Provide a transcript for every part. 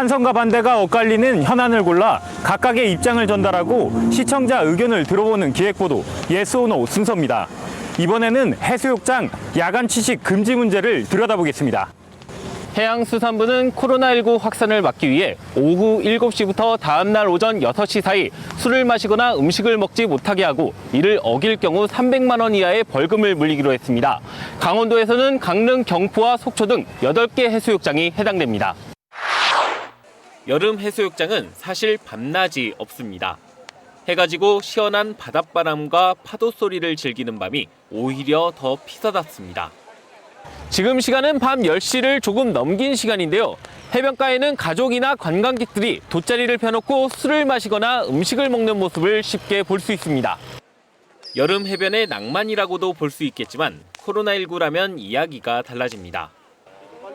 찬성과 반대가 엇갈리는 현안을 골라 각각의 입장을 전달하고 시청자 의견을 들어보는 기획보도 예스 오노 순서입니다. 이번에는 해수욕장 야간 취식 금지 문제를 들여다보겠습니다. 해양수산부는 코로나19 확산을 막기 위해 오후 7시부터 다음날 오전 6시 사이 술을 마시거나 음식을 먹지 못하게 하고 이를 어길 경우 300만 원 이하의 벌금을 물리기로 했습니다. 강원도에서는 강릉, 경포와 속초 등 8개 해수욕장이 해당됩니다. 여름 해수욕장은 사실 밤낮이 없습니다. 해가 지고 시원한 바닷바람과 파도 소리를 즐기는 밤이 오히려 더 피서답습니다. 지금 시간은 밤 10시를 조금 넘긴 시간인데요. 해변가에는 가족이나 관광객들이 돗자리를 펴놓고 술을 마시거나 음식을 먹는 모습을 쉽게 볼 수 있습니다. 여름 해변의 낭만이라고도 볼 수 있겠지만 코로나19라면 이야기가 달라집니다.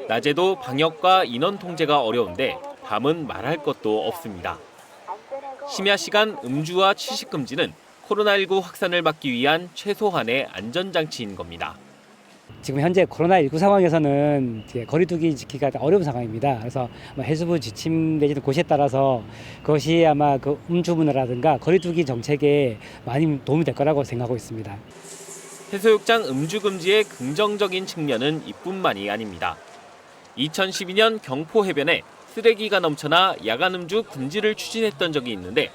낮에도 방역과 인원 통제가 어려운데 밤은 말할 것도 없습니다. 심야 시간 음주와 취식 금지는 코로나19 확산을 막기 위한 최소한의 안전장치인 겁니다. 지금 현재 코로나19 상황에서는 거리두기 지키기가 어려운 상황입니다. 그래서 해수부 지침 내지는 고시에 따라서 그것이 아마 그 음주 문화라든가 거리두기 정책에 많이 도움이 될 거라고 생각하고 있습니다. 해수욕장 음주 금지의 긍정적인 측면은 이뿐만이 아닙니다. 2012년 경포 해변에 쓰레기가 넘쳐나 야간 음주 금지를 추진했던 적이 있는데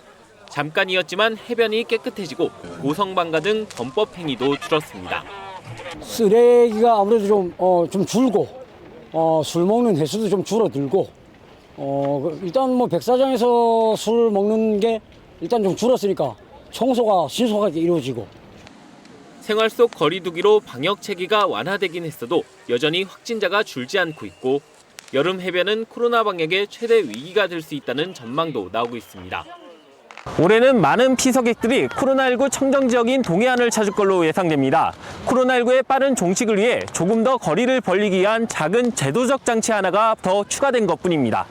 잠깐이었지만 해변이 깨끗해지고 고성방가 등 범법 행위도 줄었습니다. 쓰레기가 아무래도 좀, 어, 좀 줄고, 어, 술 먹는 횟수도 좀 줄어들고, 어, 그 일단 뭐 백사장에서 술 먹는 게 일단 좀 줄었으니까 청소가 신속하게 이루어지고, 생활 속 거리두기로 방역 체계가 완화되긴 했어도 여전히 확진자가 줄지 않고 있고 여름 해변은 코로나 방역의 최대 위기가 될 수 있다는 전망도 나오고 있습니다. 올해는 많은 피서객들이 코로나19 청정 지역인 동해안을 찾을 걸로 예상됩니다. 코로나19의 빠른 종식을 위해 조금 더 거리를 벌리기 위한 작은 제도적 장치 하나가 더 추가된 것뿐입니다.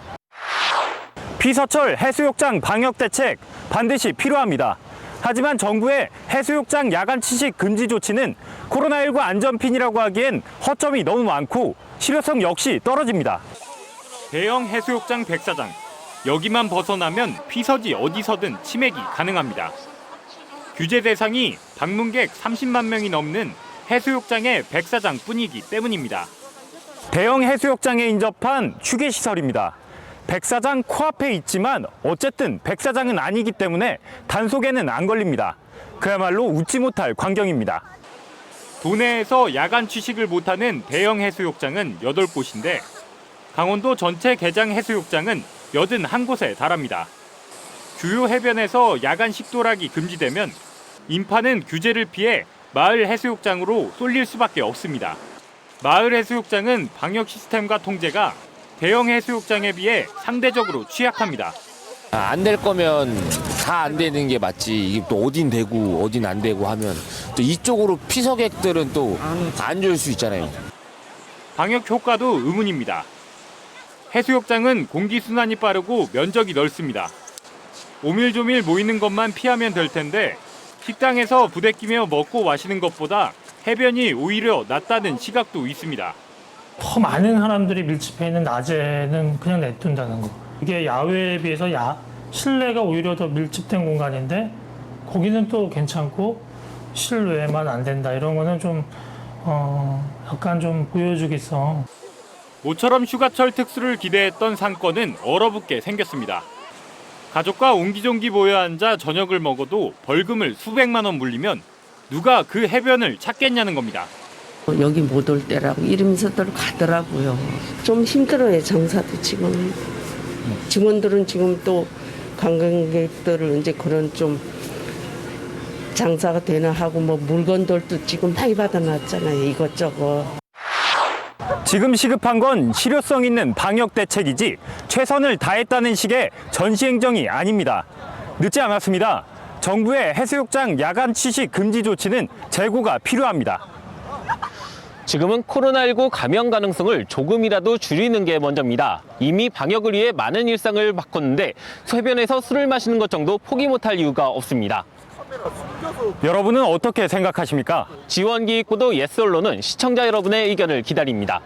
피서철 해수욕장 방역 대책 반드시 필요합니다. 하지만 정부의 해수욕장 야간 취식 금지 조치는 코로나19 안전핀이라고 하기엔 허점이 너무 많고 실효성 역시 떨어집니다. 대형 해수욕장 백사장 여기만 벗어나면 피서지 어디서든 치맥이 가능합니다. 규제 대상이 방문객 30만 명이 넘는 해수욕장의 백사장뿐이기 때문입니다. 대형 해수욕장에 인접한 휴게 시설입니다. 백사장 코앞에 있지만 어쨌든 백사장은 아니기 때문에 단속에는 안 걸립니다. 그야말로 웃지 못할 광경입니다. 도내에서 야간 취식을 못하는 대형 해수욕장은 8곳인데 강원도 전체 개장 해수욕장은 81곳에 달합니다. 주요 해변에서 야간 식도락이 금지되면 인파는 규제를 피해 마을 해수욕장으로 쏠릴 수밖에 없습니다. 마을 해수욕장은 방역 시스템과 통제가 대형 해수욕장에 비해 상대적으로 취약합니다. 안 될 거면 다 안 되는 게 맞지. 이게 또 어딘 되고 어딘 안 되고 하면 또 이쪽으로 피서객들은 또 안 줄 수 있잖아요. 방역 효과도 의문입니다. 해수욕장은 공기 순환이 빠르고 면적이 넓습니다. 오밀조밀 모이는 것만 피하면 될 텐데 식당에서 부대끼며 먹고 마시는 것보다 해변이 오히려 낫다는 시각도 있습니다. 더 많은 사람들이 밀집해 있는 낮에는 그냥 냅둔다는 거. 이게 야외에 비해서 야, 실내가 오히려 더 밀집된 공간인데 거기는 또 괜찮고 실외만 안 된다. 이런 거는 좀 어, 약간 좀 보여주겠어. 모처럼 휴가철 특수를 기대했던 상권은 얼어붙게 생겼습니다. 가족과 옹기종기 모여 앉아 저녁을 먹어도 벌금을 수백만 원 물리면 누가 그 해변을 찾겠냐는 겁니다. 여기 못 올 때라고 이러면서들 가더라고요. 좀 힘들어요, 장사도 지금. 직원들은 지금 또 관광객들을 이제 그런 좀 장사가 되나 하고 뭐 물건들도 지금 많이 받아놨잖아요, 이것저것. 지금 시급한 건 실효성 있는 방역 대책이지 최선을 다했다는 식의 전시 행정이 아닙니다. 늦지 않았습니다. 정부의 해수욕장 야간 취식 금지 조치는 재고가 필요합니다. 지금은 코로나19 감염 가능성을 조금이라도 줄이는 게 먼저입니다. 이미 방역을 위해 많은 일상을 바꿨는데 해변에서 술을 마시는 것 정도 포기 못할 이유가 없습니다. 여러분은 어떻게 생각하십니까? 지원기획보도 예스 언론은 시청자 여러분의 의견을 기다립니다.